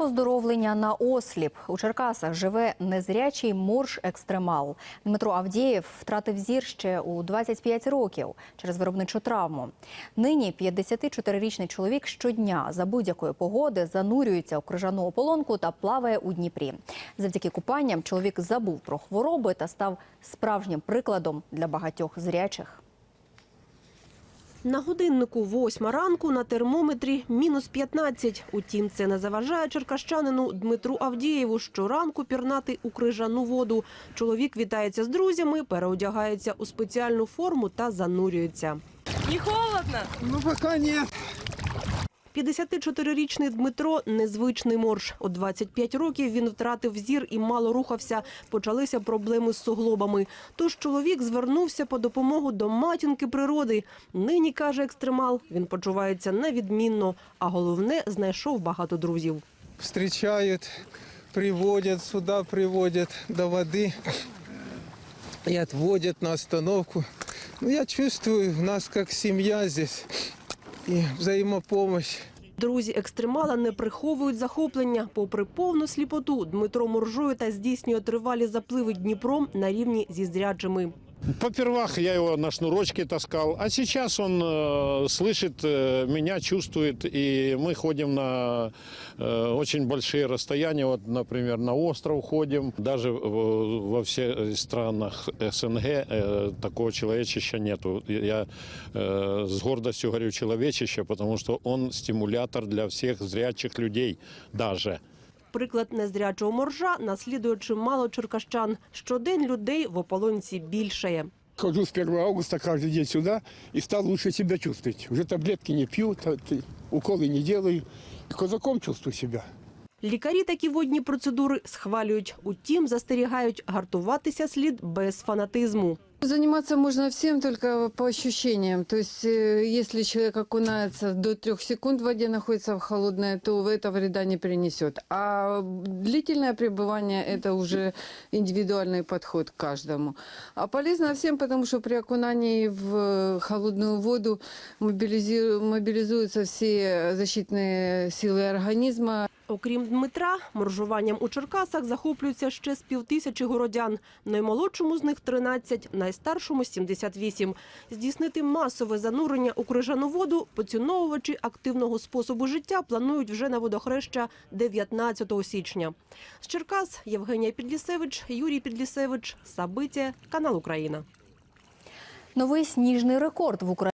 Оздоровлення на осліп у Черкасах живе незрячий морж-екстремал. Дмитро Авдієв втратив зір ще у 25 років через виробничу травму. Нині 54-річний чоловік щодня за будь-якої погоди занурюється у крижану ополонку та плаває у Дніпрі. Завдяки купанням чоловік забув про хвороби та став справжнім прикладом для багатьох зрячих. На годиннику восьма ранку на термометрі мінус 15. Утім, це не заважає черкащанину Дмитру Авдієву щоранку пірнати у крижану воду. Чоловік вітається з друзями, переодягається у спеціальну форму та занурюється. Не холодно? Ну, поки нет. 54-річний Дмитро – незвичний морж. У 25 років він втратив зір і мало рухався. Почалися проблеми з суглобами. Тож чоловік звернувся по допомогу до матінки природи. Нині, каже екстремал, він почувається невідмінно, а головне – знайшов багато друзів. Встречают, приводят сюда, приводят до воды и отводят на остановку. Ну, я чувствую, у нас как семья здесь и взаимопомощь. Друзі екстремала не приховують захоплення. Попри повну сліпоту, Дмитро моржує та здійснює тривалі запливи Дніпром на рівні зі зряджими. Попервах я его на шнурочке таскал, а сейчас он э, слышит э, меня, чувствует, и мы ходим на э, очень большие расстояния. Вот, например, на остров ходим. Даже в- во всех странах СНГ э, такого человечища нету. Я э, с гордостью говорю человечище, потому что он стимулятор для всех зрячих людей даже. Приклад незрячого моржа наслідує чимало черкащан. Щодень людей в ополонці більшає. Хожу с 1 августа каждый день сюда и стал лучше себя чувствовать. Уже таблетки не т- уколы не делаю. Козаком чувствую себя. Лікарі такі водні процедури схвалюють. Утім, застерігають гартуватися слід без фанатизму. Заниматься можно всем только по ощущениям. То есть, э, если человек окунается до трех секунд в воде, находится в холодной, то это вреда не принесет. А длительное пребывание – это уже индивидуальный подход к каждому. А полезно всем, потому что при окунании в холодную воду мобилизи- мобилизуются все защитные силы организма, Окрім Дмитра, моржуванням у Черкасах захоплюються ще з півтисячі городян. Наймолодшому з них 13, найстаршому – 78. Здійснити масове занурення у крижану воду поціновувачі активного способу життя планують вже на водохреща 19 січня. З Черкас Євгенія Підлісевич, Юрій Підлісевич, Сабиття, канал Україна. Новий сніжний рекорд в Україні.